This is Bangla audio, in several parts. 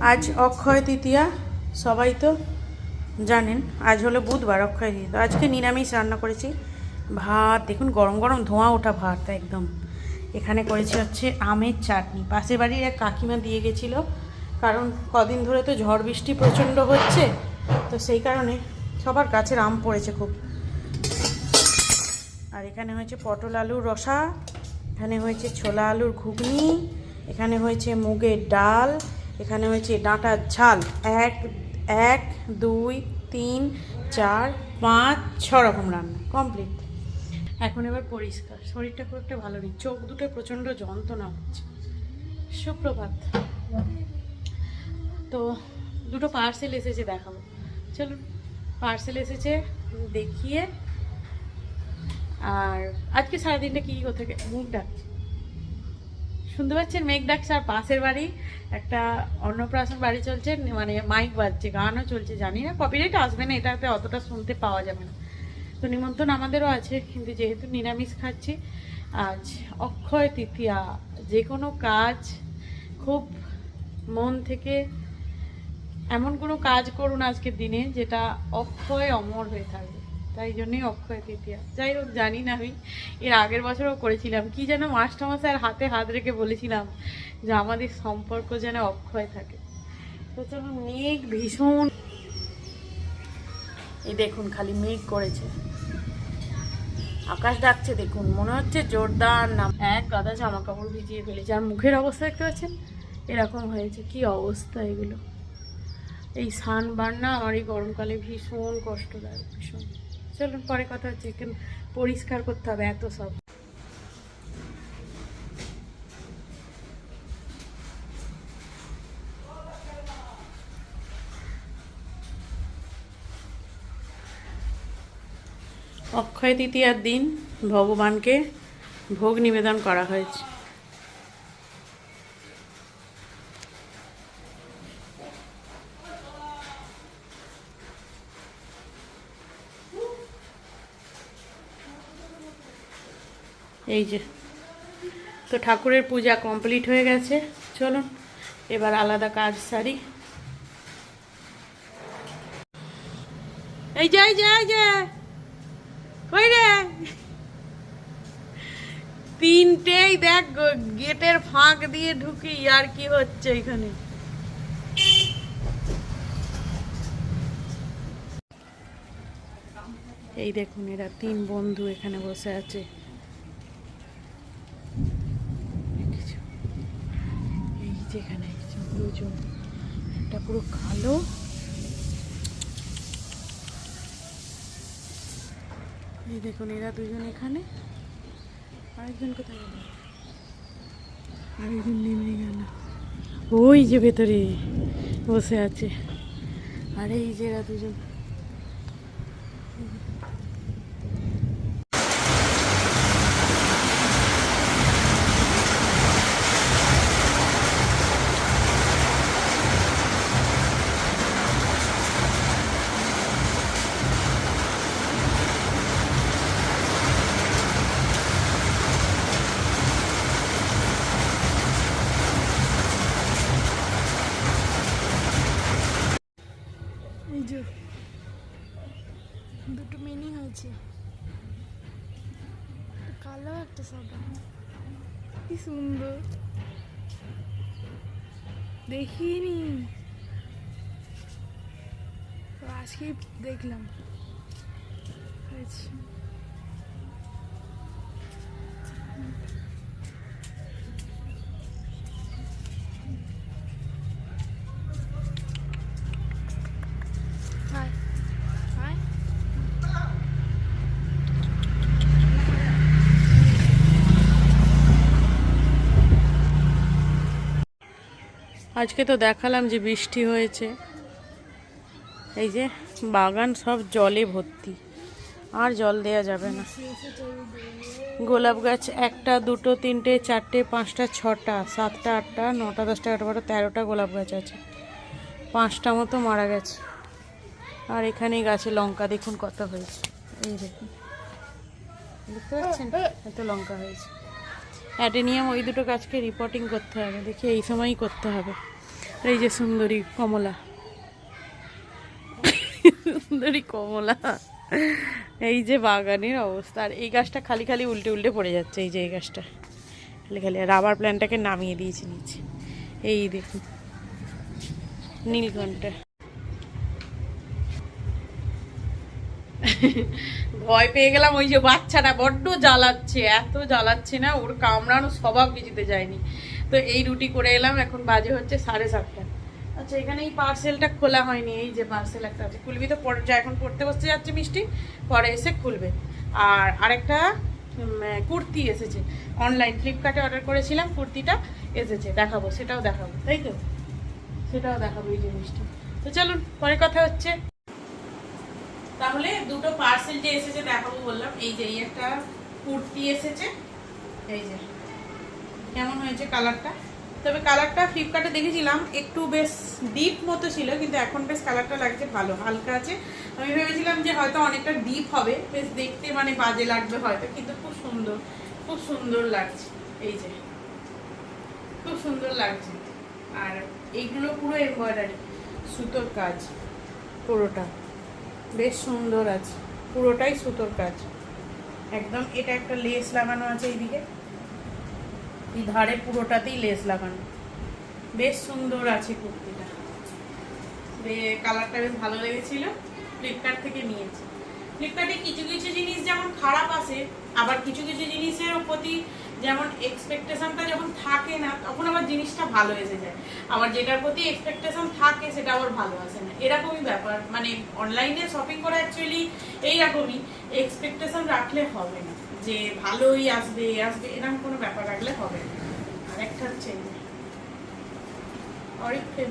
আজ অক্ষয় তৃতীয়া, সবাই তো জানেন, আজ হলো বুধবার অক্ষয় তৃতীয়া। আজকে নিরামিষ রান্না করেছি। ভাত, দেখুন গরম গরম ধোঁয়া ওঠা ভাত একদম। এখানে করেছি হচ্ছে আমের চাটনি। পাশের বাড়ির এক কাকিমা দিয়ে গেছিল, কারণ কদিন ধরে তো ঝড় বৃষ্টি প্রচণ্ড হচ্ছে, তো সেই কারণে সবার গাছের আম পড়েছে খুব। আর এখানে হয়েছে পটল আলুর রসা, এখানে হয়েছে ছোলা আলুর ঘুগনি, এখানে হয়েছে মুগের ডাল এখানে হয়েছে ডাঁটার ঝাল। এক এক, দুই, তিন, চার, পাঁচ, ছ রকম রান্না। কমপ্লিট। এখন এবার পরিষ্কার। শরীরটা খুব একটা ভালো নেই। চোখ দুটো প্রচণ্ড যন্ত্রণা হচ্ছে। সুপ্রভাত। তো দুটো পার্সেল এসেছে দেখাবো। চলুন পার্সেল এসেছে, দেখিয়ে। আর আজকে সারাদিনটা কী কোথা থেকে মুখ ডাকছে শুনতে পাচ্ছেন? মেঘ ডাকছে, আর পাশের বাড়ি একটা অন্নপ্রাশন বাড়ি চলছে মানে মাইক বাজছে, গানও চলছে, জানি না কপিরাইট আসবে না, এটাতে অতটা শুনতে পাওয়া যাবে না। তো নিমন্ত্রণ আমাদেরও আছে, কিন্তু যেহেতু নিরামিষ খাচ্ছি, আজ অক্ষয় তৃতীয়া, যে কোনো কাজ খুব মন থেকে, এমন কোনো কাজ করুন আজকের দিনে যেটা অক্ষয় অমর হয়ে থাকবে তাই জন্যই অক্ষয় তৃতীয়া। যাই হোক, জানি না আমি। এর আগের বছরও করেছিলাম। কি যেন মাস্টারমশাই আর হাতে হাত রেখে বলেছিলাম যে আমাদের সম্পর্ক যেন অক্ষয় থাকে। তো চলো, মেঘ ভীষণ এই দেখুন, খালি মেঘ করেছে। আকাশ ডাকছে, দেখুন, মনে হচ্ছে জোরদার নাম এক গাদা জামা কাপড় ভিজিয়ে ফেলেছে। আর মুখের অবস্থা দেখতে পাচ্ছেন? এরকম হয়েছে। কি অবস্থা এগুলো? এই সানবার না আমার এই গরমকালে ভীষণ কষ্টদায়ক, ভীষণ। চলুন পরে কথা হচ্ছে, একটু পরিষ্কার করতে হবে, এত সব। অক্ষয় তৃতীয়ার দিন ভগবানকে ভোগ নিবেদন করা হয়েছে। এই যে। তো ঠাকুরের পূজা কমপ্লিট হয়ে গেছে। চলুন, এবার আলাদা কাজ সারি। এই যে এই যে এই যে। কই রে। তিনটেই দেখ, গেটের ফাঁক দিয়ে ঢুকি, আর কি হচ্ছে এখানে? এই দেখুন, এরা তিন বন্ধু এখানে বসে আছে। যেখানে দুজন একটা পুরো কালো। এই দেখুন, এরা দুজন এখানে। আরেকজন কোথায় গেল? আরেকজন নেমে গেল ওই যে ভেতরে বসে আছে। আর এই যে এরা দুজন এই যে দুটো মিনি হয়েছে একটা কালো একটা সাদা কি সুন্দর। দেখিনি। আজকে দেখলাম। হয়েছে। আজকে তো দেখালাম যে বৃষ্টি হয়েছে। এই যে বাগান সব জলে ভর্তি। আর জল দেয়া যাবে না। গোলাপ গাছ একটা, দুটো, তিনটে, চারটে, পাঁচটা, ছটা, সাতটা, আটটা, নটা, দশটা, এগারোটা তেরোটা গোলাপ গাছ আছে। পাঁচটা মতো মারা গেছে। আর এখানে গাছে লঙ্কা, দেখুন কত হয়েছে। এই দেখুন। দেখতে পাচ্ছেন? এত লঙ্কা হয়েছে। অ্যাডেনিয়াম, ওই দুটো গাছকে রিপোর্টিং করতে হবে, দেখি এই সময়ই করতে হবে। এই যে সুন্দরী কমলা। সুন্দরী কমলা। এই যে বাগানের অবস্থা, আর এই গাছটা খালি খালি উল্টে উল্টে পড়ে যাচ্ছে, এই যে এই গাছটা। খালি খালি রাবার প্ল্যান্টটাকে নামিয়ে দিয়েছি নিচে। এই দেখুন, নীলকণ্ঠা। ভয় পেয়ে গেলাম, ওই যে বাচ্চাটা বড্ড জ্বালাচ্ছে, এত জ্বালাচ্ছে না, ওর কামড়ানো স্বভাব কিছুতে যায়নি। তো এই রুটি করে এলাম, এখন বাজে হচ্ছে সাড়ে সাতটা। আচ্ছা এখানে এই পার্সেলটা খোলা হয়নি, এই যে পার্সেল একটা আছে। খুলবি তো পরে যা এখন পড়তে বসতে যাচ্ছে মিষ্টি, পরে এসে খুলবে। আর আরেকটা কুর্তি এসেছে। অনলাইন ফ্লিপকার্টে অর্ডার করেছিলাম, কুর্তিটা এসেছে, দেখাবো, সেটাও দেখাবো, তাই তো? সেটাও দেখাবো এই জিনিসটা তো চলুন, পরে কথা হচ্ছে। তাহলে দুটো পার্সেল যে এসেছে দেখাবো বললাম, এই যে, এই একটা কুর্তি এসেছে। এই যে, কেমন হয়েছে কালারটা তবে কালারটা ফ্লিপকার্টে দেখেছিলাম, একটু বেশ ডিপ মতো ছিল, কিন্তু এখন বেশ কালারটা লাগছে ভালো, হালকা আছে। আমি ভেবেছিলাম যে হয়তো অনেকটা ডিপ হবে, বেশ দেখতে মানে বাজে লাগবে হয়তো, কিন্তু খুব সুন্দর খুব সুন্দর লাগছে। এই যে, খুব সুন্দর লাগছে। আর এইগুলো পুরো এমব্রয়ডারি সুতোর কাজ, পুরোটা। বেশ সুন্দর আছে। পুরোটাই সুতোর কাজ। একদম, এটা একটা লেস লাগানো আছে এইদিকে। এই ধারে পুরোটাতেই লেস লাগানো। বেশ সুন্দর আছে কুর্তিটা। কালারটা বেশ ভালো লেগেছিল। ফ্লিপকার্ট থেকে নিয়েছি। ফ্লিপকার্টে কিছু কিছু জিনিস যেমন খারাপ আসে আবার কিছু কিছু জিনিসের প্রতি যেমন এক্সপেকটেশনটা যখন থাকে না, তখন আমার জিনিসটা ভালো এসে যায়। আবার যেটার প্রতি এক্সপেকটেশন থাকে, সেটা আবার ভালো আসে না। এরকমই ব্যাপার। মানে অনলাইনে শপিং করা অ্যাকচুয়ালি এইরকমই। এক্সপেকটেশন রাখলে হবে না। যে ভালোই আসবে আসবে, এরকম কোনো ব্যাপার রাখলে হবে না। আর একটা হচ্ছে অরিক ফ্রেম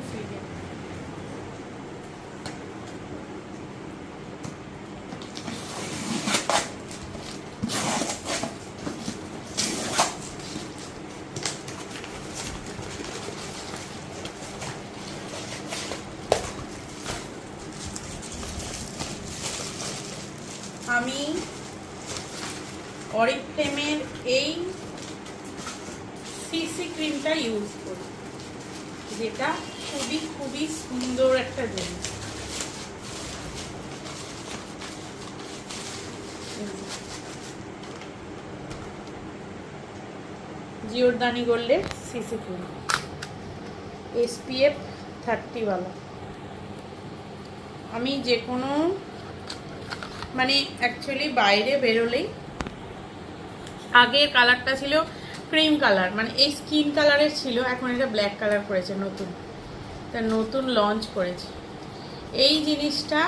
আমি অরিফ্লেমের এই সিসি ক্রিমটা ইউজ করি, যেটা খুবই খুবই সুন্দর একটা জিনিস। জিওরদানি গোল্ডের সিসি ক্রিম এসপিএফ থার্টিওয়ালা আমি যে কোনো মানে অ্যাকচুয়ালি বাইরে বেরোলেই আগের কালারটা ছিল ক্রিম কালার মানে এই স্কিন কালারের ছিল, এখন এটা ব্ল্যাক কালার করেছে নতুন। তা নতুন লঞ্চ করেছে। এই জিনিসটা,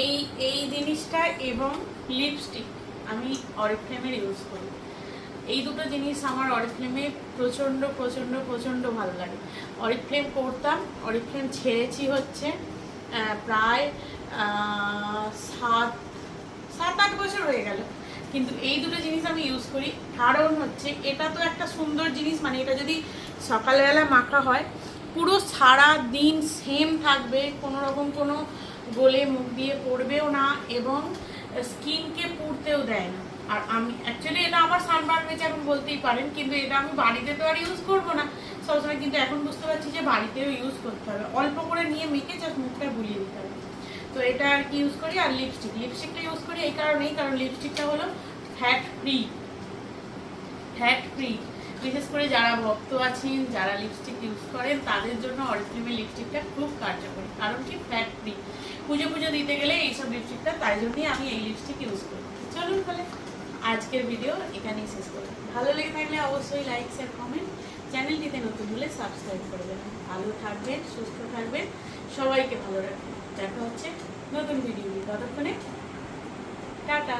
এই এই জিনিসটা এবং লিপস্টিক আমি অরিফ্লেমের ইউজ করি। এই দুটো জিনিস আমার অরিফ্লেমে প্রচণ্ড প্রচণ্ড প্রচণ্ড ভালো লাগে। অরিফ্লেম করতাম অরিফ্লেম ছেড়েছি হচ্ছে প্রায় সাত সাত আট বছর হয়ে গেল। কিন্তু এই দুটো জিনিস আমি ইউজ করি। কারণ হচ্ছে, এটা তো একটা সুন্দর জিনিস মানে এটা যদি সকালবেলা মাখা হয়, পুরো সারা দিন সেম থাকবে, কোনো রকম কোনো গোলে মুখ দিয়ে পড়বেও না এবং স্কিনকে পুড়তেও দেয় না। আর আমি অ্যাকচুয়ালি এটা আমার সানবার্ন হয়েছে এখন বলতেই পারেন, কিন্তু এটা আমি বাড়িতে তো আর ইউজ করব না। সবসময় কিন্তু এখন বুঝতে পারছি যে বাড়িতেও ইউজ করতে হবে। অল্প করে নিয়ে মেখে জাস্ট মুখটা বুলিয়ে দিতে হবে তো এটা আর কি ইউজ করি? আর লিপস্টিক লিপস্টিকটা ইউজ করি এই কারণেই, কারণ লিপস্টিকটা হলো ফ্যাট ফ্রি ফ্যাট ফ্রি বিশেষ করে যারা ভক্ত আছেন যারা লিপস্টিক ইউজ করেন, তাদের জন্য অরিজিনাল লিপস্টিকটা খুব কার্যকরী, কারণ কি? ফ্যাট ফ্রি পুজো পুজো দিতে গেলে এইসব লিপস্টিকটা তাই জন্যই আমি এই লিপস্টিক ইউজ করি। চলুন তাহলে আজকের ভিডিও এখানেই শেষ করলাম ভালো লেগে থাকলে অবশ্যই লাইক শেয়ার কমেন্ট চ্যানেলটিতে নতুন হলে সাবস্ক্রাইব করে দেবেন। ভালো থাকবেন, সুস্থ থাকবেন। সবাইকে ভালো রাখবেন দেখা হচ্ছে নতুন ভিডিও ততক্ষণে টাটা।